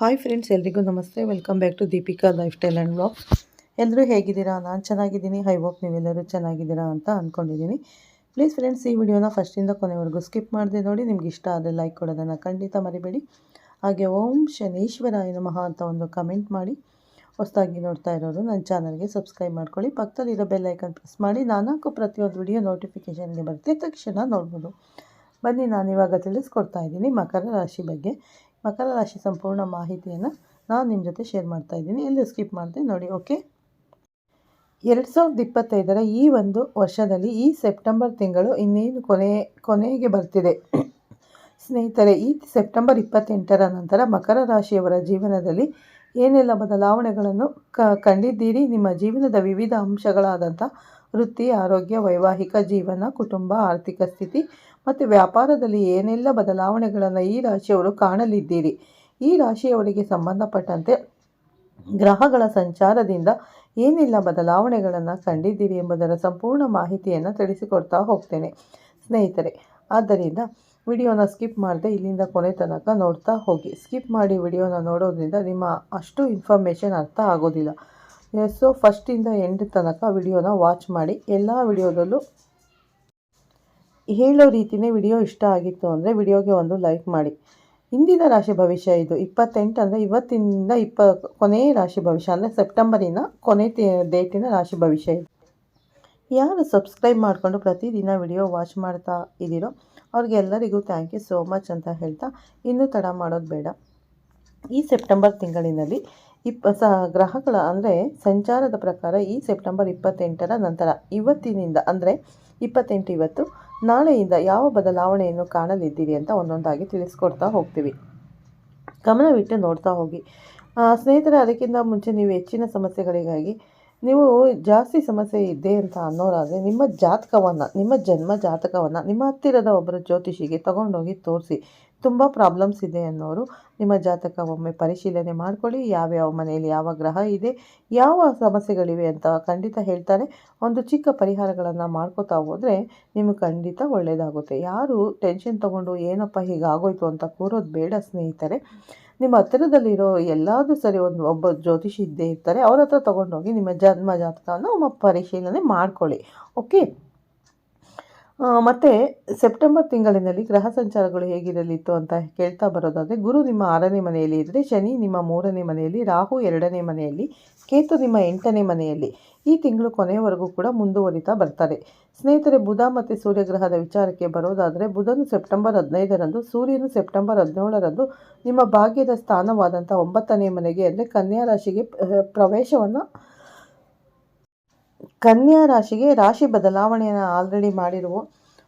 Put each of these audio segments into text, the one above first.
Hi friends ಎಲ್ರಿಗೂ ನಮಸ್ತೆ. Welcome back to Deepika lifestyle and blog ಎಲ್ಲರೂ ಹೇಗಿದ್ದೀರಾ? ನಾನು ಚೆನ್ನಾಗಿದ್ದೀನಿ. ಐ ಹೋಪ್ ನೀವೆಲ್ಲರೂ ಚೆನ್ನಾಗಿದ್ದೀರಾ ಅಂತ ಅಂದ್ಕೊಂಡಿದ್ದೀನಿ ಪ್ಲೀಸ್ ಫ್ರೆಂಡ್ಸ್ ಈ ವಿಡಿಯೋನ ಫಸ್ಟಿಂದ ಕೊನೆವರೆಗೂ ಸ್ಕಿಪ್ ಮಾಡದೆ ನೋಡಿ. ನಿಮ್ಗೆ ಇಷ್ಟ ಆದರೆ ಲೈಕ್ ಕೊಡೋದನ್ನು ಖಂಡಿತ ಮರಿಬೇಡಿ. ಹಾಗೆ ಓಂ ಶನೀಶ್ವರಾಯ ನಮಃ ಅಂತ ಒಂದು ಕಮೆಂಟ್ ಮಾಡಿ. ಹೊಸದಾಗಿ ನೋಡ್ತಾ ಇರೋರು ನನ್ನ ಚಾನಲ್ಗೆ ಸಬ್ಸ್ಕ್ರೈಬ್ ಮಾಡ್ಕೊಳ್ಳಿ. ಪಕ್ಕದಲ್ಲಿರೋ ಬೆಲ್ ಐಕನ್ ಪ್ರೆಸ್ ಮಾಡಿ. ನಾಲ್ಕು ಪ್ರತಿಯೊಂದು ವಿಡಿಯೋ ನೋಟಿಫಿಕೇಷನ್ಗೆ ಬರುತ್ತೆ. ತಕ್ಷಣ ನೋಡ್ಬೋದು. ಬನ್ನಿ, ನಾನು ಇವಾಗ ತಿಳಿಸ್ಕೊಡ್ತಾ ಇದ್ದೀನಿ ಮಕರ ರಾಶಿ ಬಗ್ಗೆ. ಮಕರ ರಾಶಿ ಸಂಪೂರ್ಣ ಮಾಹಿತಿಯನ್ನು ನಾನು ನಿಮ್ಮ ಜೊತೆ ಶೇರ್ ಮಾಡ್ತಾ ಇದ್ದೀನಿ. ಎಲ್ಲ ಸ್ಕಿಪ್ ಮಾಡಿದೆ, ನೋಡಿ ಓಕೆ ಎರಡು ಸಾವಿರದ ಇಪ್ಪತ್ತೈದರ ಈ ಒಂದು ವರ್ಷದಲ್ಲಿ ಈ ಸೆಪ್ಟೆಂಬರ್ ತಿಂಗಳು ಇನ್ನೇನು ಕೊನೆ, ಕೊನೆಗೆ ಬರ್ತಿದೆ. ಸ್ನೇಹಿತರೆ, ಈ ಸೆಪ್ಟೆಂಬರ್ ಇಪ್ಪತ್ತೆಂಟರ ನಂತರ ಮಕರ ರಾಶಿಯವರ ಜೀವನದಲ್ಲಿ ಏನೆಲ್ಲ ಬದಲಾವಣೆಗಳನ್ನು ಕಂಡಿದ್ದೀರಿ? ನಿಮ್ಮ ಜೀವನದ ವಿವಿಧ ಅಂಶಗಳಾದಂಥ ವೃತ್ತಿ, ಆರೋಗ್ಯ, ವೈವಾಹಿಕ ಜೀವನ, ಕುಟುಂಬ, ಆರ್ಥಿಕ ಸ್ಥಿತಿ ಮತ್ತು ವ್ಯಾಪಾರದಲ್ಲಿ ಏನೆಲ್ಲ ಬದಲಾವಣೆಗಳನ್ನು ಈ ರಾಶಿಯವರು ಕಾಣಲಿದ್ದೀರಿ? ಈ ರಾಶಿಯವರಿಗೆ ಸಂಬಂಧಪಟ್ಟಂತೆ ಗ್ರಹಗಳ ಸಂಚಾರದಿಂದ ಏನೆಲ್ಲ ಬದಲಾವಣೆಗಳನ್ನು ಕಂಡಿದ್ದೀರಿ ಎಂಬುದರ ಸಂಪೂರ್ಣ ಮಾಹಿತಿಯನ್ನು ತಿಳಿಸಿಕೊಡ್ತಾ ಹೋಗ್ತೇನೆ. ಸ್ನೇಹಿತರೆ, ಆದ್ದರಿಂದ ವಿಡಿಯೋನ ಸ್ಕಿಪ್ ಮಾಡದೆ ಇಲ್ಲಿಂದ ಕೊನೆ ತನಕ ನೋಡ್ತಾ ಹೋಗಿ. ಸ್ಕಿಪ್ ಮಾಡಿ ವಿಡಿಯೋನ ನೋಡೋದ್ರಿಂದ ನಿಮ್ಮ ಅಷ್ಟು ಇನ್ಫಾರ್ಮೇಷನ್ ಅರ್ಥ ಆಗೋದಿಲ್ಲ. ಸೊ ಫಸ್ಟಿಂದ ಎಂಡ್ ತನಕ ವಿಡಿಯೋನ ವಾಚ್ ಮಾಡಿ. ಎಲ್ಲ ವಿಡಿಯೋದಲ್ಲೂ ಹೇಳೋ ರೀತಿಯೇ ವಿಡಿಯೋ ಇಷ್ಟ ಆಗಿತ್ತು ಅಂದರೆ ವಿಡಿಯೋಗೆ ಒಂದು ಲೈಕ್ ಮಾಡಿ. ಇಂದಿನ ರಾಶಿ ಭವಿಷ್ಯ ಇದು. ಇಪ್ಪತ್ತೆಂಟು ಅಂದರೆ ಇವತ್ತಿನಿಂದ ಇಪ್ಪ, ಕೊನೆಯ ರಾಶಿ ಭವಿಷ್ಯ ಅಂದರೆ ಸೆಪ್ಟೆಂಬರಿನ ಕೊನೆ ಡೇಟಿನ ರಾಶಿ ಭವಿಷ್ಯ ಇದು. ಯಾರು ಸಬ್ಸ್ಕ್ರೈಬ್ ಮಾಡಿಕೊಂಡು ಪ್ರತಿದಿನ ವಿಡಿಯೋ ವಾಚ್ ಮಾಡ್ತಾ ಇದ್ದೀರೋ ಅವ್ರಿಗೆಲ್ಲರಿಗೂ ಥ್ಯಾಂಕ್ ಯು ಸೋ ಮಚ್ ಅಂತ ಹೇಳ್ತಾ ಇನ್ನೂ ತಡ ಮಾಡೋದು ಬೇಡ. ಈ ಸೆಪ್ಟೆಂಬರ್ ತಿಂಗಳಿನಲ್ಲಿ ಇಪ್ಪ, ಸ, ಗ್ರಹಗಳ ಅಂದರೆ ಸಂಚಾರದ ಪ್ರಕಾರ ಈ ಸೆಪ್ಟೆಂಬರ್ ಇಪ್ಪತ್ತೆಂಟರ ನಂತರ ಇವತ್ತಿನಿಂದ ಅಂದರೆ ಇಪ್ಪತ್ತೆಂಟು ಇವತ್ತು ನಾಳೆಯಿಂದ ಯಾವ ಬದಲಾವಣೆಯನ್ನು ಕಾಣಲಿದ್ದೀರಿ ಅಂತ ಒಂದೊಂದಾಗಿ ತಿಳಿಸ್ಕೊಡ್ತಾ ಹೋಗ್ತೀವಿ. ಗಮನವಿಟ್ಟು ನೋಡ್ತಾ ಹೋಗಿ. ಸ್ನೇಹಿತರೆ, ಅದಕ್ಕಿಂತ ಮುಂಚೆ ನೀವು ಹೆಚ್ಚಿನ ಸಮಸ್ಯೆಗಳಿಗಾಗಿ, ನೀವು ಜಾಸ್ತಿ ಸಮಸ್ಯೆ ಇದೆ ಅಂತ ಅನ್ನೋರಾದರೆ, ನಿಮ್ಮ ಜಾತಕವನ್ನು, ನಿಮ್ಮ ಜನ್ಮ ಜಾತಕವನ್ನು ನಿಮ್ಮ ಹತ್ತಿರದ ಒಬ್ಬರ ಜ್ಯೋತಿಷಿಗೆ ತಗೊಂಡೋಗಿ ತೋರಿಸಿ. ತುಂಬ ಪ್ರಾಬ್ಲಮ್ಸ್ ಇದೆ ಅನ್ನೋರು ನಿಮ್ಮ ಜಾತಕ ಒಮ್ಮೆ ಪರಿಶೀಲನೆ ಮಾಡ್ಕೊಳ್ಳಿ. ಯಾವ್ಯಾವ ಮನೆಯಲ್ಲಿ ಯಾವ ಗ್ರಹ ಇದೆ, ಯಾವ ಸಮಸ್ಯೆಗಳಿವೆ ಅಂತ ಖಂಡಿತ ಹೇಳ್ತಾರೆ. ಒಂದು ಚಿಕ್ಕ ಪರಿಹಾರಗಳನ್ನು ಮಾಡ್ಕೋತಾ ಹೋದರೆ ನಿಮಗೆ ಖಂಡಿತ ಒಳ್ಳೆಯದಾಗುತ್ತೆ ಯಾರು ಟೆನ್ಷನ್ ತೊಗೊಂಡು ಏನಪ್ಪ ಹೀಗಾಗೋಯ್ತು ಅಂತ ಕೂರೋದು ಬೇಡ ಸ್ನೇಹಿತರೆ. ನಿಮ್ಮ ಹತ್ತಿರದಲ್ಲಿರೋ ಎಲ್ಲಾದರೂ ಸರಿ ಒಂದು ಒಬ್ಬ ಜ್ಯೋತಿಷಿ ಇದ್ದೇ ಇರ್ತಾರೆ, ಅವ್ರ ಹತ್ರ ತೊಗೊಂಡೋಗಿ ನಿಮ್ಮ ಜನ್ಮ ಜಾತಕವನ್ನು ಒಮ್ಮೆ ಪರಿಶೀಲನೆ ಮಾಡ್ಕೊಳ್ಳಿ. ಓಕೆ ಮತ್ತು ಸೆಪ್ಟೆಂಬರ್ ತಿಂಗಳಿನಲ್ಲಿ ಗ್ರಹ ಸಂಚಾರಗಳು ಹೇಗಿರಲಿತ್ತು ಅಂತ ಕೇಳ್ತಾ ಬರೋದಾದರೆ, ಗುರು ನಿಮ್ಮ ಆರನೇ ಮನೆಯಲ್ಲಿ ಇದ್ದರೆ ಶನಿ ನಿಮ್ಮ ಮೂರನೇ ಮನೆಯಲ್ಲಿ, ರಾಹು ಎರಡನೇ ಮನೆಯಲ್ಲಿ, ಕೇತು ನಿಮ್ಮ ಎಂಟನೇ ಮನೆಯಲ್ಲಿ. ಈ ತಿಂಗಳು ಕೊನೆಯವರೆಗೂ ಕೂಡ ಮುಂದುವರಿತಾ ಬರ್ತಾರೆ ಸ್ನೇಹಿತರೆ, ಬುಧ ಮತ್ತು ಸೂರ್ಯಗ್ರಹದ ವಿಚಾರಕ್ಕೆ ಬರೋದಾದರೆ, ಬುಧನು ಸೆಪ್ಟೆಂಬರ್ ಹದಿನೈದರಂದು, ಸೂರ್ಯನು ಸೆಪ್ಟೆಂಬರ್ ಹದಿನೇಳರಂದು ನಿಮ್ಮ ಭಾಗ್ಯದ ಸ್ಥಾನವಾದಂಥ ಒಂಬತ್ತನೇ ಮನೆಗೆ, ಅಂದರೆ ಕನ್ಯಾ ರಾಶಿಗೆ ಪ್ರವೇಶವನ್ನು ಕನ್ಯಾ ರಾಶಿಗೆ ರಾಶಿ ಬದಲಾವಣೆಯನ್ನು ಆಲ್ರೆಡಿ ಮಾಡಿರುವ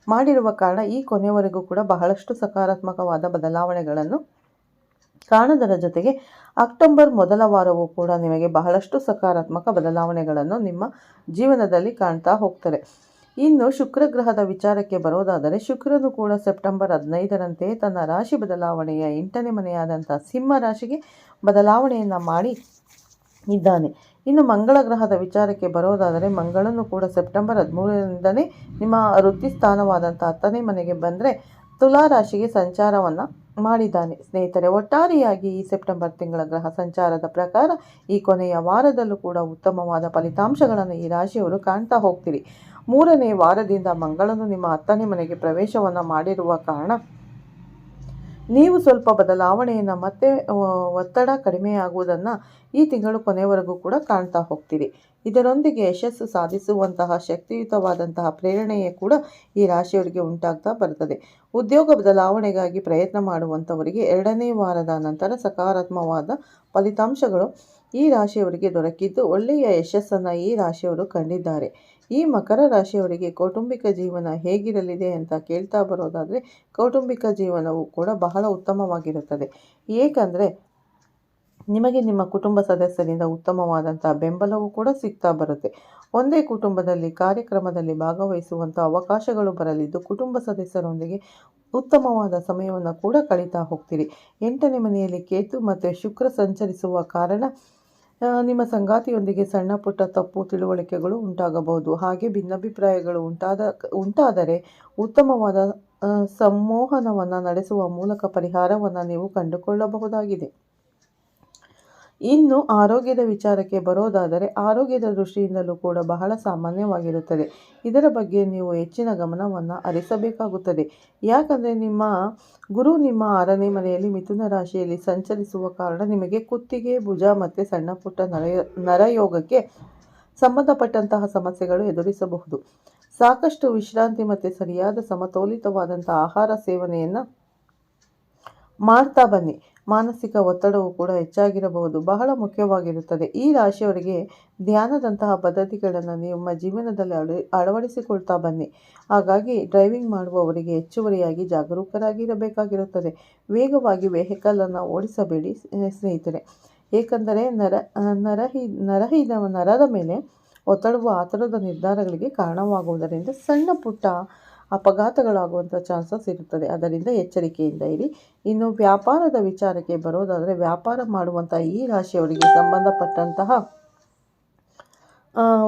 ಮಾಡಿರುವ ಕಾರಣ ಈ ಕೊನೆಯವರೆಗೂ ಕೂಡ ಬಹಳಷ್ಟು ಸಕಾರಾತ್ಮಕವಾದ ಬದಲಾವಣೆಗಳನ್ನು ಕಾಣದರ ಜೊತೆಗೆ ಅಕ್ಟೋಬರ್ ಮೊದಲ ವಾರವೂ ಕೂಡ ನಿಮಗೆ ಬಹಳಷ್ಟು ಸಕಾರಾತ್ಮಕ ಬದಲಾವಣೆಗಳನ್ನು ನಿಮ್ಮ ಜೀವನದಲ್ಲಿ ಕಾಣ್ತಾ ಹೋಗ್ತಾರೆ ಇನ್ನು ಶುಕ್ರ ಗ್ರಹದ ವಿಚಾರಕ್ಕೆ ಬರೋದಾದರೆ ಶುಕ್ರನು ಕೂಡ ಸೆಪ್ಟೆಂಬರ್ ಹದಿನೈದರಂತೆ ತನ್ನ ರಾಶಿ ಬದಲಾವಣೆಯ ಎಂಟನೇ ಮನೆಯಾದಂಥ ಸಿಂಹ ರಾಶಿಗೆ ಬದಲಾವಣೆಯನ್ನು ಮಾಡಿ ಇದ್ದಾನೆ. ಇನ್ನು ಮಂಗಳ ಗ್ರಹದ ವಿಚಾರಕ್ಕೆ ಬರೋದಾದರೆ ಮಂಗಳನು ಕೂಡ ಸೆಪ್ಟೆಂಬರ್ ಹದಿಮೂರರಿಂದನೇ ನಿಮ್ಮ ವೃತ್ತಿ ಸ್ಥಾನವಾದಂಥ ಹತ್ತನೇ ಮನೆಗೆ ಬಂದರೆ ತುಲಾ ರಾಶಿಗೆ ಸಂಚಾರವನ್ನು ಮಾಡಿದ್ದಾನೆ. ಸ್ನೇಹಿತರೆ, ಒಟ್ಟಾರೆಯಾಗಿ ಈ ಸೆಪ್ಟೆಂಬರ್ ತಿಂಗಳ ಗ್ರಹ ಸಂಚಾರದ ಪ್ರಕಾರ ಈ ಕೊನೆಯ ವಾರದಲ್ಲೂ ಕೂಡ ಉತ್ತಮವಾದ ಫಲಿತಾಂಶಗಳನ್ನು ಈ ರಾಶಿಯವರು ಕಾಣ್ತಾ ಹೋಗ್ತೀರಿ ಮೂರನೇ ವಾರದಿಂದ ಮಂಗಳನು ನಿಮ್ಮ ಹತ್ತನೇ ಮನೆಗೆ ಪ್ರವೇಶವನ್ನು ಮಾಡಿರುವ ಕಾರಣ ನೀವು ಸ್ವಲ್ಪ ಬದಲಾವಣೆಯನ್ನು ಮತ್ತೆ ಒತ್ತಡ ಕಡಿಮೆಯಾಗುವುದನ್ನು ಈ ತಿಂಗಳು ಕೊನೆಯವರೆಗೂ ಕೂಡ ಕಾಣ್ತಾ ಹೋಗ್ತೀರಿ. ಇದರೊಂದಿಗೆ ಯಶಸ್ಸು ಸಾಧಿಸುವಂತಹ ಶಕ್ತಿಯುತವಾದಂತಹ ಪ್ರೇರಣೆಯೇ ಕೂಡ ಈ ರಾಶಿಯವರಿಗೆ ಉಂಟಾಗ್ತಾ ಬರ್ತದೆ. ಉದ್ಯೋಗ ಬದಲಾವಣೆಗಾಗಿ ಪ್ರಯತ್ನ ಮಾಡುವಂಥವರಿಗೆ ಎರಡನೇ ವಾರದ ನಂತರ ಸಕಾರಾತ್ಮಕವಾದ ಫಲಿತಾಂಶಗಳು ಈ ರಾಶಿಯವರಿಗೆ ದೊರಕಿದ್ದು ಒಳ್ಳೆಯ ಯಶಸ್ಸನ್ನು ಈ ರಾಶಿಯವರು ಕಂಡಿದ್ದಾರೆ. ಈ ಮಕರ ರಾಶಿಯವರಿಗೆ ಕೌಟುಂಬಿಕ ಜೀವನ ಹೇಗಿರಲಿದೆ ಅಂತ ಕೇಳ್ತಾ ಬರೋದಾದರೆ ಕೌಟುಂಬಿಕ ಜೀವನವು ಕೂಡ ಬಹಳ ಉತ್ತಮವಾಗಿರುತ್ತದೆ. ಏಕೆಂದರೆ ನಿಮಗೆ ನಿಮ್ಮ ಕುಟುಂಬ ಸದಸ್ಯರಿಂದ ಉತ್ತಮವಾದಂಥ ಬೆಂಬಲವೂ ಕೂಡ ಸಿಗ್ತಾ ಬರುತ್ತೆ. ಒಂದೇ ಕುಟುಂಬದಲ್ಲಿ ಕಾರ್ಯಕ್ರಮದಲ್ಲಿ ಭಾಗವಹಿಸುವಂಥ ಅವಕಾಶಗಳು ಬರಲಿದ್ದು ಕುಟುಂಬ ಸದಸ್ಯರೊಂದಿಗೆ ಉತ್ತಮವಾದ ಸಮಯವನ್ನು ಕೂಡ ಕಳೀತಾ ಹೋಗ್ತೀರಿ. ಎಂಟನೇ ಮನೆಯಲ್ಲಿ ಕೇತು ಮತ್ತು ಶುಕ್ರ ಸಂಚರಿಸುವ ಕಾರಣ ನಿಮ್ಮ ಸಂಗಾತಿಯೊಂದಿಗೆ ಸಣ್ಣ ಪುಟ್ಟ ತಪ್ಪು ತಿಳುವಳಿಕೆಗಳು ಉಂಟಾಗಬಹುದು. ಹಾಗೆ ಭಿನ್ನಾಭಿಪ್ರಾಯಗಳು ಉಂಟಾದ, ಉಂಟಾದರೆ ಉತ್ತಮವಾದ ಸಂಮೋಹನವನ್ನು ನಡೆಸುವ ಮೂಲಕ ಪರಿಹಾರವನ್ನು ನೀವು ಕಂಡುಕೊಳ್ಳಬಹುದಾಗಿದೆ. ಇನ್ನು ಆರೋಗ್ಯದ ವಿಚಾರಕ್ಕೆ ಬರೋದಾದರೆ ಆರೋಗ್ಯದ ದೃಷ್ಟಿಯಿಂದಲೂ ಕೂಡ ಬಹಳ ಸಾಮಾನ್ಯವಾಗಿರುತ್ತದೆ. ಇದರ ಬಗ್ಗೆ ನೀವು ಹೆಚ್ಚಿನ ಗಮನವನ್ನು ಹರಿಸಬೇಕಾಗುತ್ತದೆ. ಯಾಕಂದರೆ ನಿಮ್ಮ ಗುರು ನಿಮ್ಮ ಆರನೇ ಮನೆಯಲ್ಲಿ ಮಿಥುನ ರಾಶಿಯಲ್ಲಿ ಸಂಚರಿಸುವ ಕಾರಣ ನಿಮಗೆ ಕುತ್ತಿಗೆ, ಭುಜ ಮತ್ತು ಸಣ್ಣ ಪುಟ್ಟ ನರಯ, ನರಯೋಗಕ್ಕೆ ಸಂಬಂಧಪಟ್ಟಂತಹ ಸಮಸ್ಯೆಗಳು ಎದುರಿಸಬಹುದು. ಸಾಕಷ್ಟು ವಿಶ್ರಾಂತಿ ಮತ್ತು ಸರಿಯಾದ ಸಮತೋಲಿತವಾದಂಥ ಆಹಾರ ಸೇವನೆಯನ್ನು ಮಾಡ್ತಾ ಬನ್ನಿ. ಮಾನಸಿಕ ಒತ್ತಡವು ಕೂಡ ಹೆಚ್ಚಾಗಿರಬಹುದು. ಬಹಳ ಮುಖ್ಯವಾಗಿರುತ್ತದೆ. ಈ ರಾಶಿಯವರಿಗೆ ಧ್ಯಾನದಂತಹ ಪದ್ಧತಿಗಳನ್ನು ನಿಮ್ಮ ಜೀವನದಲ್ಲಿ ಅಳ, ಅಳವಡಿಸಿಕೊಳ್ತಾ ಬನ್ನಿ. ಹಾಗಾಗಿ ಡ್ರೈವಿಂಗ್ ಮಾಡುವವರಿಗೆ ಹೆಚ್ಚುವರಿಯಾಗಿ ಜಾಗರೂಕರಾಗಿರಬೇಕಾಗಿರುತ್ತದೆ. ವೇಗವಾಗಿ ವೆಹಿಕಲನ್ನು ಓಡಿಸಬೇಡಿ ಸ್ನೇಹಿತರೆ. ಏಕೆಂದರೆ ನರ, ನರಹಿ ನರಹಿದ ನರದ ಮೇಲೆ ಒತ್ತಡವು ಆತರದ ನಿರ್ಧಾರಗಳಿಗೆ ಕಾರಣವಾಗುವುದರಿಂದ ಸಣ್ಣ ಪುಟ್ಟ ಅಪಘಾತಗಳಾಗುವಂಥ ಚಾನ್ಸಸ್ ಇರುತ್ತದೆ. ಅದರಿಂದ ಎಚ್ಚರಿಕೆಯಿಂದ ಇರಿ. ಇನ್ನು ವ್ಯಾಪಾರದ ವಿಚಾರಕ್ಕೆ ಬರೋದಾದರೆ ವ್ಯಾಪಾರ ಮಾಡುವಂಥ ಈ ರಾಶಿಯವರಿಗೆ ಸಂಬಂಧಪಟ್ಟಂತಹ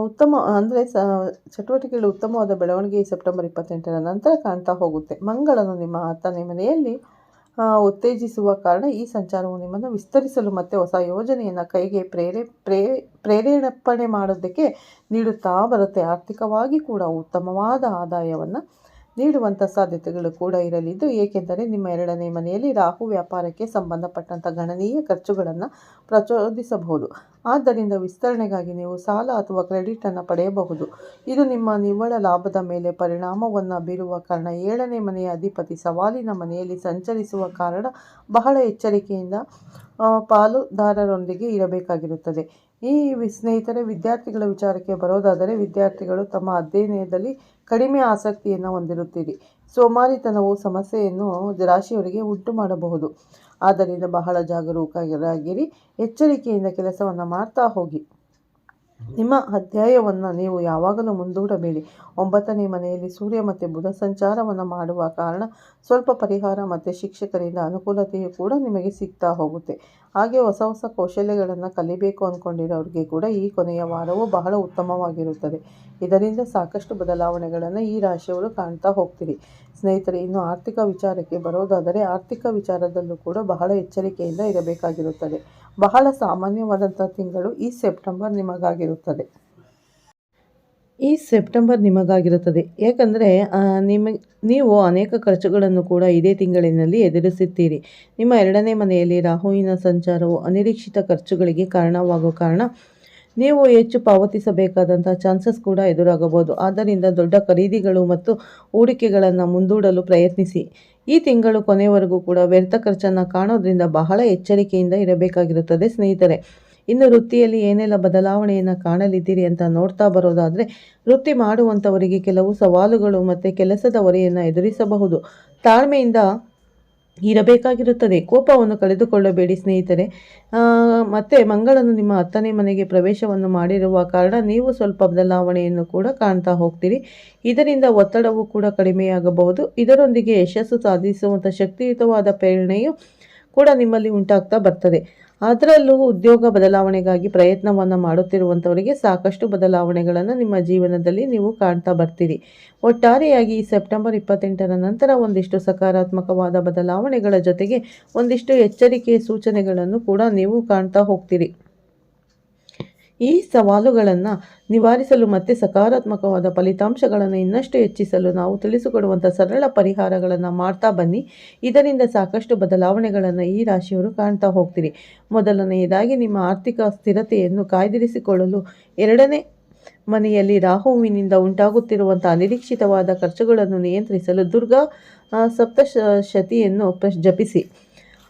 ಉತ್ತಮ, ಅಂದರೆ ಸ, ಚಟುವಟಿಕೆಗಳು ಉತ್ತಮವಾದ ಬೆಳವಣಿಗೆ ಸೆಪ್ಟೆಂಬರ್ ಇಪ್ಪತ್ತೆಂಟರ ನಂತರ ಕಾಣ್ತಾ ಹೋಗುತ್ತೆ. ಮಂಗಳನು ನಿಮ್ಮ ಹತ್ತನೇ ಮನೆಯಲ್ಲಿ ಉತ್ತೇಜಿಸುವ ಕಾರಣ ಈ ಸಂಚಾರವು ನಿಮ್ಮನ್ನು ವಿಸ್ತರಿಸಲು ಮತ್ತು ಹೊಸ ಯೋಜನೆಯನ್ನು ಕೈಗೆ ಪ್ರೇರೇ, ಪ್ರೇ, ಪ್ರೇರೇಪಣೆ ಮಾಡೋದಕ್ಕೆ ನೀಡುತ್ತಾ ಬರುತ್ತೆ. ಆರ್ಥಿಕವಾಗಿ ಕೂಡ ಉತ್ತಮವಾದ ಆದಾಯವನ್ನು ನೀಡುವಂಥ ಸಾಧ್ಯತೆಗಳು ಕೂಡ ಇರಲಿದ್ದು ಏಕೆಂದರೆ ನಿಮ್ಮ ಎರಡನೇ ಮನೆಯಲ್ಲಿ ರಾಹು ವ್ಯಾಪಾರಕ್ಕೆ ಸಂಬಂಧಪಟ್ಟಂಥ ಗಣನೀಯ ಖರ್ಚುಗಳನ್ನು ಪ್ರಚೋದಿಸಬಹುದು. ಆದ್ದರಿಂದ ವಿಸ್ತರಣೆಗಾಗಿ ನೀವು ಸಾಲ ಅಥವಾ ಕ್ರೆಡಿಟನ್ನು ಪಡೆಯಬಹುದು. ಇದು ನಿಮ್ಮ ನಿವ್ವಳ ಲಾಭದ ಮೇಲೆ ಪರಿಣಾಮವನ್ನು ಬೀರುವ ಕಾರಣ ಏಳನೇ ಮನೆಯ ಅಧಿಪತಿ ಸವಾಲಿನ ಮನೆಯಲ್ಲಿ ಸಂಚರಿಸುವ ಕಾರಣ ಬಹಳ ಎಚ್ಚರಿಕೆಯಿಂದ ಪಾಲುದಾರರೊಂದಿಗೆ ಇರಬೇಕಾಗಿರುತ್ತದೆ. ಈ ಸ್ನೇಹಿತರೆ, ವಿದ್ಯಾರ್ಥಿಗಳ ವಿಚಾರಕ್ಕೆ ಬರೋದಾದರೆ ವಿದ್ಯಾರ್ಥಿಗಳು ತಮ್ಮ ಅಧ್ಯಯನದಲ್ಲಿ ಕಡಿಮೆ ಆಸಕ್ತಿಯನ್ನು ಹೊಂದಿರುತ್ತೀರಿ. ಸೋಮಾರಿತನವು ಸಮಸ್ಯೆಯನ್ನು ರಾಶಿಯವರಿಗೆ ಉಂಟು ಮಾಡಬಹುದು ಆದ್ದರಿಂದ ಬಹಳ ಜಾಗರೂಕರಾಗಿರಿ. ಎಚ್ಚರಿಕೆಯಿಂದ ಕೆಲಸವನ್ನು ಮಾಡ್ತಾ ಹೋಗಿ. ನಿಮ್ಮ ಅಧ್ಯಾಯವನ್ನು ನೀವು ಯಾವಾಗಲೂ ಮುಂದೂಡಬೇಡಿ. ಒಂಬತ್ತನೇ ಮನೆಯಲ್ಲಿ ಸೂರ್ಯ ಮತ್ತು ಬುಧ ಸಂಚಾರವನ್ನು ಮಾಡುವ ಕಾರಣ ಸ್ವಲ್ಪ ಪರಿಹಾರ ಮತ್ತು ಶಿಕ್ಷಕರಿಂದ ಅನುಕೂಲತೆಯು ಕೂಡ ನಿಮಗೆ ಸಿಗ್ತಾ ಹೋಗುತ್ತೆ. ಹಾಗೆ ಹೊಸ ಹೊಸ ಕೌಶಲ್ಯಗಳನ್ನು ಕಲಿಬೇಕು ಅಂದ್ಕೊಂಡಿರೋರಿಗೆ ಕೂಡ ಈ ಕೊನೆಯ ವಾರವು ಬಹಳ ಉತ್ತಮವಾಗಿರುತ್ತದೆ. ಇದರಿಂದ ಸಾಕಷ್ಟು ಬದಲಾವಣೆಗಳನ್ನು ಈ ರಾಶಿಯವರು ಕಾಣ್ತಾ ಹೋಗ್ತೀರಿ. ಸ್ನೇಹಿತರೆ, ಇನ್ನು ಆರ್ಥಿಕ ವಿಚಾರಕ್ಕೆ ಬರೋದಾದರೆ ಆರ್ಥಿಕ ವಿಚಾರದಲ್ಲೂ ಕೂಡ ಬಹಳ ಎಚ್ಚರಿಕೆಯಿಂದ ಇರಬೇಕಾಗಿರುತ್ತದೆ. ಬಹಳ ಸಾಮಾನ್ಯವಾದಂಥ ತಿಂಗಳು ಈ ಸೆಪ್ಟೆಂಬರ್ ನಿಮಗಾಗಿರುತ್ತದೆ. ಈ ಸೆಪ್ಟೆಂಬರ್ ನಿಮಗಾಗಿರುತ್ತದೆ. ಏಕೆಂದರೆ ನಿಮಗೆ ನೀವು ಅನೇಕ ಖರ್ಚುಗಳನ್ನು ಕೂಡ ಇದೇ ತಿಂಗಳಿನಲ್ಲಿ ಎದುರಿಸುತ್ತೀರಿ. ನಿಮ್ಮ ಎರಡನೇ ಮನೆಯಲ್ಲಿ ರಾಹುವಿನ ಸಂಚಾರವು ಅನಿರೀಕ್ಷಿತ ಖರ್ಚುಗಳಿಗೆ ಕಾರಣವಾಗುವ ಕಾರಣ ನೀವು ಹೆಚ್ಚು ಪಾವತಿಸಬೇಕಾದಂಥ ಚಾನ್ಸಸ್ ಕೂಡ ಎದುರಾಗಬಹುದು. ಆದ್ದರಿಂದ ದೊಡ್ಡ ಖರೀದಿಗಳು ಮತ್ತು ಹೂಡಿಕೆಗಳನ್ನು ಮುಂದೂಡಲು ಪ್ರಯತ್ನಿಸಿ. ಈ ತಿಂಗಳು ಕೊನೆಯವರೆಗೂ ಕೂಡ ವ್ಯರ್ಥ ಖರ್ಚನ್ನು ಕಾಣೋದ್ರಿಂದ ಬಹಳ ಎಚ್ಚರಿಕೆಯಿಂದ ಇರಬೇಕಾಗಿರುತ್ತದೆ ಸ್ನೇಹಿತರೆ. ಇನ್ನು ವೃತ್ತಿಯಲ್ಲಿ ಏನೆಲ್ಲ ಬದಲಾವಣೆಯನ್ನು ಕಾಣಲಿದ್ದೀರಿ ಅಂತ ನೋಡ್ತಾ ಬರೋದಾದರೆ, ವೃತ್ತಿ ಮಾಡುವಂಥವರಿಗೆ ಕೆಲವು ಸವಾಲುಗಳು ಮತ್ತು ಕೆಲಸದ ಹೊರೆಯನ್ನು ಎದುರಿಸಬಹುದು. ತಾಳ್ಮೆಯಿಂದ ಇರಬೇಕಾಗಿರುತ್ತದೆ. ಕೋಪವನ್ನು ಕಳೆದುಕೊಳ್ಳಬೇಡಿ ಸ್ನೇಹಿತರೆ. ಮತ್ತು ಮಂಗಳನು ನಿಮ್ಮ ಹತ್ತನೇ ಮನೆಗೆ ಪ್ರವೇಶವನ್ನು ಮಾಡಿರುವ ಕಾರಣ ನೀವು ಸ್ವಲ್ಪ ಬದಲಾವಣೆಯನ್ನು ಕೂಡ ಕಾಣ್ತಾ ಹೋಗ್ತೀರಿ. ಇದರಿಂದ ಒತ್ತಡವು ಕೂಡ ಕಡಿಮೆಯಾಗಬಹುದು. ಇದರೊಂದಿಗೆ ಯಶಸ್ಸು ಸಾಧಿಸುವಂಥ ಶಕ್ತಿಯುತವಾದ ಪ್ರೇರಣೆಯು ಕೂಡ ನಿಮ್ಮಲ್ಲಿ ಉಂಟಾಗ್ತಾ ಬರ್ತದೆ. ಅದರಲ್ಲೂ ಉದ್ಯೋಗ ಬದಲಾವಣೆಗಾಗಿ ಪ್ರಯತ್ನವನ್ನು ಮಾಡುತ್ತಿರುವಂಥವರಿಗೆ ಸಾಕಷ್ಟು ಬದಲಾವಣೆಗಳನ್ನು ನಿಮ್ಮ ಜೀವನದಲ್ಲಿ ನೀವು ಕಾಣ್ತಾ ಬರ್ತೀರಿ. ಒಟ್ಟಾರೆಯಾಗಿ ಈ ಸೆಪ್ಟೆಂಬರ್ ಇಪ್ಪತ್ತೆಂಟರ ನಂತರ ಒಂದಿಷ್ಟು ಸಕಾರಾತ್ಮಕವಾದ ಬದಲಾವಣೆಗಳ ಜೊತೆಗೆ ಒಂದಿಷ್ಟು ಎಚ್ಚರಿಕೆಯ ಸೂಚನೆಗಳನ್ನು ಕೂಡ ನೀವು ಕಾಣ್ತಾ ಹೋಗ್ತೀರಿ. ಈ ಸವಾಲುಗಳನ್ನು ನಿವಾರಿಸಲು ಮತ್ತು ಸಕಾರಾತ್ಮಕವಾದ ಫಲಿತಾಂಶಗಳನ್ನು ಇನ್ನಷ್ಟು ಹೆಚ್ಚಿಸಲು ನಾವು ತಿಳಿಸಿಕೊಡುವಂಥ ಸರಳ ಪರಿಹಾರಗಳನ್ನು ಮಾಡ್ತಾ ಬನ್ನಿ. ಇದರಿಂದ ಸಾಕಷ್ಟು ಬದಲಾವಣೆಗಳನ್ನು ಈ ರಾಶಿಯವರು ಕಾಣ್ತಾ ಹೋಗ್ತೀರಿ. ಮೊದಲನೆಯದಾಗಿ ನಿಮ್ಮ ಆರ್ಥಿಕ ಸ್ಥಿರತೆಯನ್ನು ಕಾಯ್ದಿರಿಸಿಕೊಳ್ಳಲು ಎರಡನೇ ಮನೆಯಲ್ಲಿ ರಾಹುವಿನಿಂದ ಉಂಟಾಗುತ್ತಿರುವಂಥ ಅನಿರೀಕ್ಷಿತವಾದ ಖರ್ಚುಗಳನ್ನು ನಿಯಂತ್ರಿಸಲು ದುರ್ಗಾ ಸಪ್ತಶತಿಯನ್ನು ಜಪಿಸಿ.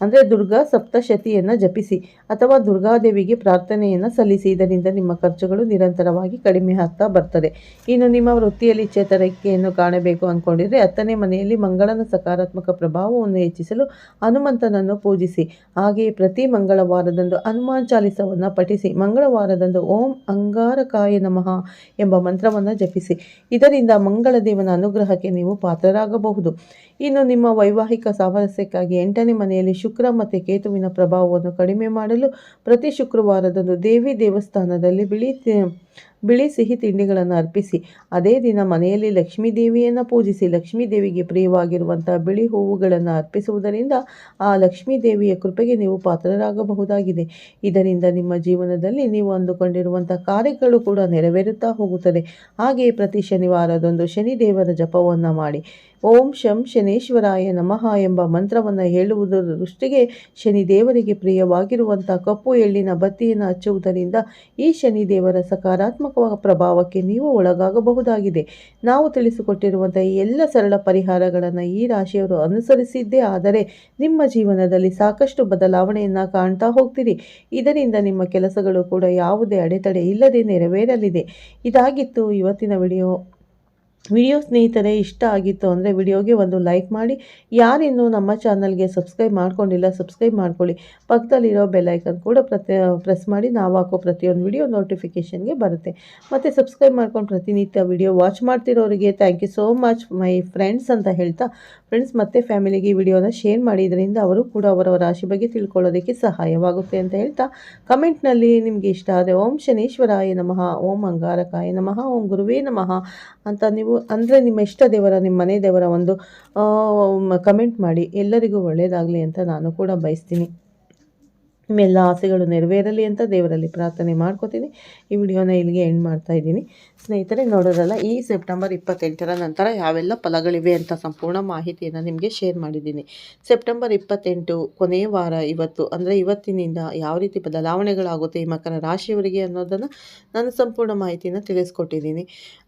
ಅಂದರೆ ದುರ್ಗಾ ಸಪ್ತಶತಿಯನ್ನು ಜಪಿಸಿ ಅಥವಾ ದುರ್ಗಾದೇವಿಗೆ ಪ್ರಾರ್ಥನೆಯನ್ನು ಸಲ್ಲಿಸಿ. ಇದರಿಂದ ನಿಮ್ಮ ಖರ್ಚುಗಳು ನಿರಂತರವಾಗಿ ಕಡಿಮೆ ಆಗ್ತಾ ಬರ್ತದೆ. ಇನ್ನು ನಿಮ್ಮ ವೃತ್ತಿಯಲ್ಲಿ ಚೇತರಿಕೆಯನ್ನು ಕಾಣಬೇಕು ಅಂದ್ಕೊಂಡಿದ್ರೆ ಹತ್ತನೇ ಮನೆಯಲ್ಲಿ ಮಂಗಳನ ಸಕಾರಾತ್ಮಕ ಪ್ರಭಾವವನ್ನು ಹೆಚ್ಚಿಸಲು ಹನುಮಂತನನ್ನು ಪೂಜಿಸಿ. ಹಾಗೆಯೇ ಪ್ರತಿ ಮಂಗಳವಾರದಂದು ಹನುಮಾನ್ ಚಾಲಿಸವನ್ನು ಪಠಿಸಿ. ಮಂಗಳವಾರದಂದು ಓಂ ಅಂಗಾರಕಾಯ ನಮಃ ಎಂಬ ಮಂತ್ರವನ್ನು ಜಪಿಸಿ. ಇದರಿಂದ ಮಂಗಳ ದೇವನ ಅನುಗ್ರಹಕ್ಕೆ ನೀವು ಪಾತ್ರರಾಗಬಹುದು. ಇನ್ನು ನಿಮ್ಮ ವೈವಾಹಿಕ ಸಾಮರಸ್ಯಕ್ಕಾಗಿ ಎಂಟನೇ ಮನೆಯಲ್ಲಿ ಶುಕ್ರ ಮತ್ತು ಕೇತುವಿನ ಪ್ರಭಾವವನ್ನು ಕಡಿಮೆ ಮಾಡಲು ಪ್ರತಿ ಶುಕ್ರವಾರದಂದು ದೇವಿ ದೇವಸ್ಥಾನದಲ್ಲಿ ಬಿಳಿ ಬಿಳಿ ಸಿಹಿ ತಿಂಡಿಗಳನ್ನು ಅರ್ಪಿಸಿ, ಅದೇ ದಿನ ಮನೆಯಲ್ಲಿ ಲಕ್ಷ್ಮೀ ದೇವಿಯನ್ನು ಪೂಜಿಸಿ ಲಕ್ಷ್ಮೀ ದೇವಿಗೆ ಪ್ರಿಯವಾಗಿರುವಂಥ ಬಿಳಿ ಹೂವುಗಳನ್ನು ಅರ್ಪಿಸುವುದರಿಂದ ಆ ಲಕ್ಷ್ಮೀ ದೇವಿಯ ಕೃಪೆಗೆ ನೀವು ಪಾತ್ರರಾಗಬಹುದಾಗಿದೆ. ಇದರಿಂದ ನಿಮ್ಮ ಜೀವನದಲ್ಲಿ ನೀವು ಅಂದುಕೊಂಡಿರುವಂಥ ಕಾರ್ಯಗಳು ಕೂಡ ನೆರವೇರುತ್ತಾ ಹೋಗುತ್ತದೆ. ಹಾಗೆಯೇ ಪ್ರತಿ ಶನಿವಾರದಂದು ಶನಿದೇವರ ಜಪವನ್ನು ಮಾಡಿ, ಓಂ ಶಂ ಶನೇಶ್ವರಾಯ ನಮಃ ಎಂಬ ಮಂತ್ರವನ್ನು ಹೇಳುವುದರ ದೃಷ್ಟಿಗೆ ಶನಿದೇವರಿಗೆ ಪ್ರಿಯವಾಗಿರುವಂಥ ಕಪ್ಪು ಎಳ್ಳಿನ ಬತ್ತಿಯನ್ನು ಹಚ್ಚುವುದರಿಂದ ಈ ಶನಿದೇವರ ಸಕಾರಾತ್ಮಕ ಪ್ರಭಾವಕ್ಕೆ ನೀವು ಒಳಗಾಗಬಹುದಾಗಿದೆ. ನಾವು ತಿಳಿಸಿಕೊಟ್ಟಿರುವಂತಹ ಎಲ್ಲ ಸರಳ ಪರಿಹಾರಗಳನ್ನು ಈ ರಾಶಿಯವರು ಅನುಸರಿಸಿದ್ದೇ ಆದರೆ ನಿಮ್ಮ ಜೀವನದಲ್ಲಿ ಸಾಕಷ್ಟು ಬದಲಾವಣೆಯನ್ನು ಕಾಣ್ತಾ ಹೋಗ್ತೀರಿ. ಇದರಿಂದ ನಿಮ್ಮ ಕೆಲಸಗಳು ಕೂಡ ಯಾವುದೇ ಅಡೆತಡೆ ಇಲ್ಲದೆ ನೆರವೇರಲಿದೆ. ಇದಾಗಿತ್ತು ಇವತ್ತಿನ ವಿಡಿಯೋ. ವಿಡಿಯೋ ಸ್ನೇಹಿತರೆ, ಇಷ್ಟ ಆಗಿತ್ತು ಅಂದರೆ ವಿಡಿಯೋಗೆ ಒಂದು ಲೈಕ್ ಮಾಡಿ. ಯಾರಿನ್ನೂ ನಮ್ಮ ಚಾನಲ್ಗೆ ಸಬ್ಸ್ಕ್ರೈಬ್ ಮಾಡ್ಕೊಂಡಿಲ್ಲ, ಸಬ್ಸ್ಕ್ರೈಬ್ ಮಾಡ್ಕೊಳ್ಳಿ. ಪಕ್ಕದಲ್ಲಿರೋ ಬೆಲ್ಲೈಕನ್ ಕೂಡ ಪ್ರತಿ ಪ್ರೆಸ್ ಮಾಡಿ. ನಾವು ಹಾಕೋ ಪ್ರತಿಯೊಂದು ವಿಡಿಯೋ ನೋಟಿಫಿಕೇಷನ್ಗೆ ಬರುತ್ತೆ. ಮತ್ತು ಸಬ್ಸ್ಕ್ರೈಬ್ ಮಾಡ್ಕೊಂಡು ಪ್ರತಿನಿತ್ಯ video watch ಮಾಡ್ತಿರೋರಿಗೆ thank you so much my friends ಅಂತ ಹೇಳ್ತಾ ಫ್ರೆಂಡ್ಸ್ ಮತ್ತೆ ಫ್ಯಾಮಿಲಿಗೆ ಈ ವಿಡಿಯೋನ ಶೇರ್ ಮಾಡಿ ಇದರಿಂದ ಅವರು ಕೂಡ ಅವರವರ ರಾಶಿ ಬಗ್ಗೆ ತಿಳ್ಕೊಳ್ಳೋದಕ್ಕೆ ಸಹಾಯವಾಗುತ್ತೆ ಅಂತ ಹೇಳ್ತಾ ಕಮೆಂಟ್ನಲ್ಲಿ ನಿಮಗೆ ಇಷ್ಟ ಆದರೆ ಓಂ ಶನೇಶ್ವರಾಯ ನಮಃ, ಓಂ ಅಂಗಾರಕಾಯ ನಮಃ, ಓಂ ಗುರುವೇ ನಮಃ ಅಂತ ನೀವು ಅಂದರೆ ನಿಮ್ಮ ಇಷ್ಟ ದೇವರ, ನಿಮ್ಮ ಮನೆ ದೇವರ ಒಂದು ಕಮೆಂಟ್ ಮಾಡಿ ಎಲ್ಲರಿಗೂ ಒಳ್ಳೆಯದಾಗಲಿ ಅಂತ ನಾನು ಕೂಡ ಬಯಸ್ತೀನಿ. ನಿಮ್ಮೆಲ್ಲ ಆಸೆಗಳು ನೆರವೇರಲಿ ಅಂತ ದೇವರಲ್ಲಿ ಪ್ರಾರ್ಥನೆ ಮಾಡ್ಕೋತೀನಿ. ಈ ವಿಡಿಯೋನ ಇಲ್ಲಿಗೆ ಎಂಡ್ ಮಾಡ್ತಾ ಇದ್ದೀನಿ. ಸ್ನೇಹಿತರೆ, ನೋಡೋದಲ್ಲ, ಈ ಸೆಪ್ಟೆಂಬರ್ ಇಪ್ಪತ್ತೆಂಟರ ನಂತರ ಯಾವೆಲ್ಲ ಫಲಗಳಿವೆ ಅಂತ ಸಂಪೂರ್ಣ ಮಾಹಿತಿಯನ್ನು ನಿಮಗೆ ಶೇರ್ ಮಾಡಿದ್ದೀನಿ. ಸೆಪ್ಟೆಂಬರ್ ಇಪ್ಪತ್ತೆಂಟು ಕೊನೆಯ ವಾರ ಇವತ್ತು, ಅಂದರೆ ಇವತ್ತಿನಿಂದ ಯಾವ ರೀತಿ ಬದಲಾವಣೆಗಳಾಗುತ್ತೆ ಈ ಮಕರ ರಾಶಿಯವರಿಗೆ ಅನ್ನೋದನ್ನು ನಾನು ಸಂಪೂರ್ಣ ಮಾಹಿತಿಯನ್ನು ತಿಳಿಸ್ಕೊಟ್ಟಿದ್ದೀನಿ.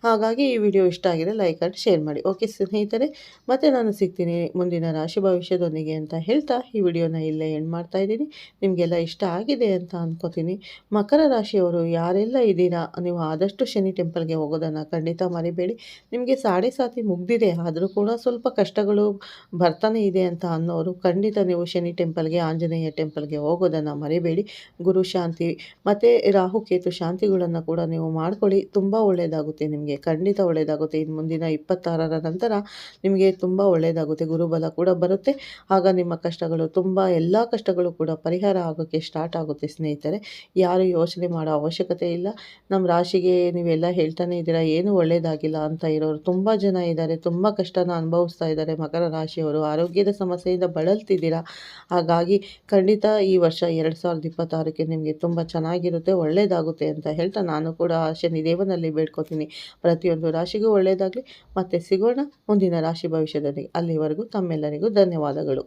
ಹಾಗಾಗಿ ಈ ವಿಡಿಯೋ ಇಷ್ಟ ಆಗಿದೆ ಲೈಕ್ ಆಗಿ ಶೇರ್ ಮಾಡಿ. ಓಕೆ ಸ್ನೇಹಿತರೆ, ಮತ್ತೆ ನಾನು ಸಿಗ್ತೀನಿ ಮುಂದಿನ ರಾಶಿ ಭವಿಷ್ಯದೊಂದಿಗೆ ಅಂತ ಹೇಳ್ತಾ ಈ ವಿಡಿಯೋನ ಇಲ್ಲೇ ಎಂಡ್ ಮಾಡ್ತಾ ಇದ್ದೀನಿ. ನಿಮಗೆಲ್ಲ ಇಷ್ಟ ಆಗಿದೆ ಅಂತ ಅಂದ್ಕೋತೀನಿ ಮಕರ ರಾಶಿಯವರು ಯಾರೆಲ್ಲ ಇದ್ದೀರಾ? ನೀವು ಆದಷ್ಟು ಶನಿ ಟೆಂಪಲ್ ಟೆಂಪಲ್ಗೆ ಹೋಗೋದನ್ನು ಖಂಡಿತ ಮರಿಬೇಡಿ. ನಿಮಗೆ ಸಾಡೆ ಸಾತಿ ಮುಗ್ದಿದೆ, ಆದರೂ ಕೂಡ ಸ್ವಲ್ಪ ಕಷ್ಟಗಳು ಬರ್ತಾನೆ ಇದೆ ಅಂತ ಅನ್ನೋರು ಖಂಡಿತ ನೀವು ಶನಿ ಟೆಂಪಲ್ಗೆ, ಆಂಜನೇಯ ಟೆಂಪಲ್ಗೆ ಹೋಗೋದನ್ನು ಮರಿಬೇಡಿ. ಗುರು ಶಾಂತಿ ಮತ್ತು ರಾಹುಕೇತು ಶಾಂತಿಗಳನ್ನು ಕೂಡ ನೀವು ಮಾಡ್ಕೊಳ್ಳಿ. ತುಂಬ ಒಳ್ಳೆಯದಾಗುತ್ತೆ ನಿಮಗೆ, ಖಂಡಿತ ಒಳ್ಳೆಯದಾಗುತ್ತೆ ಇನ್ನು ಮುಂದಿನ ಇಪ್ಪತ್ತಾರರ ನಂತರ ನಿಮಗೆ ತುಂಬ ಒಳ್ಳೆಯದಾಗುತ್ತೆ ಗುರುಬಲ ಕೂಡ ಬರುತ್ತೆ. ಆಗ ನಿಮ್ಮ ಕಷ್ಟಗಳು, ತುಂಬ ಎಲ್ಲ ಕಷ್ಟಗಳು ಕೂಡ ಪರಿಹಾರ ಆಗೋಕ್ಕೆ ಸ್ಟಾರ್ಟ್ ಆಗುತ್ತೆ ಸ್ನೇಹಿತರೆ. ಯಾರು ಯೋಚನೆ ಮಾಡೋ ಅವಶ್ಯಕತೆ ಇಲ್ಲ. ನಮ್ಮ ರಾಶಿಗೆ ನೀವೆಲ್ಲ ಹೇಳ್ತಾ ಹೇಳ್ತಾನೆ ಇದ್ದೀರಾ, ಏನು ಒಳ್ಳೇದಾಗಿಲ್ಲ ಅಂತ ಇರೋರು ತುಂಬ ಜನ ಇದ್ದಾರೆ. ತುಂಬ ಕಷ್ಟನ ಅನುಭವಿಸ್ತಾ ಇದ್ದಾರೆ ಮಕರ ರಾಶಿಯವರು. ಆರೋಗ್ಯದ ಸಮಸ್ಯೆಯಿಂದ ಬಳಲ್ತಿದ್ದೀರಾ? ಹಾಗಾಗಿ ಖಂಡಿತ ಈ ವರ್ಷ ಎರಡು ಸಾವಿರದ ಇಪ್ಪತ್ತಾರಕ್ಕೆ ನಿಮಗೆ ತುಂಬ ಚೆನ್ನಾಗಿರುತ್ತೆ ಒಳ್ಳೆಯದಾಗುತ್ತೆ ಅಂತ ಹೇಳ್ತಾ ನಾನು ಕೂಡ ಶನಿ ದೇವನಲ್ಲಿ ಬೇಡ್ಕೋತೀನಿ. ಪ್ರತಿಯೊಂದು ರಾಶಿಗೂ ಒಳ್ಳೆಯದಾಗಲಿ ಮತ್ತೆ ಸಿಗೋಣ ಮುಂದಿನ ರಾಶಿ ಭವಿಷ್ಯದಲ್ಲಿ. ಅಲ್ಲಿವರೆಗೂ ತಮ್ಮೆಲ್ಲರಿಗೂ ಧನ್ಯವಾದಗಳು.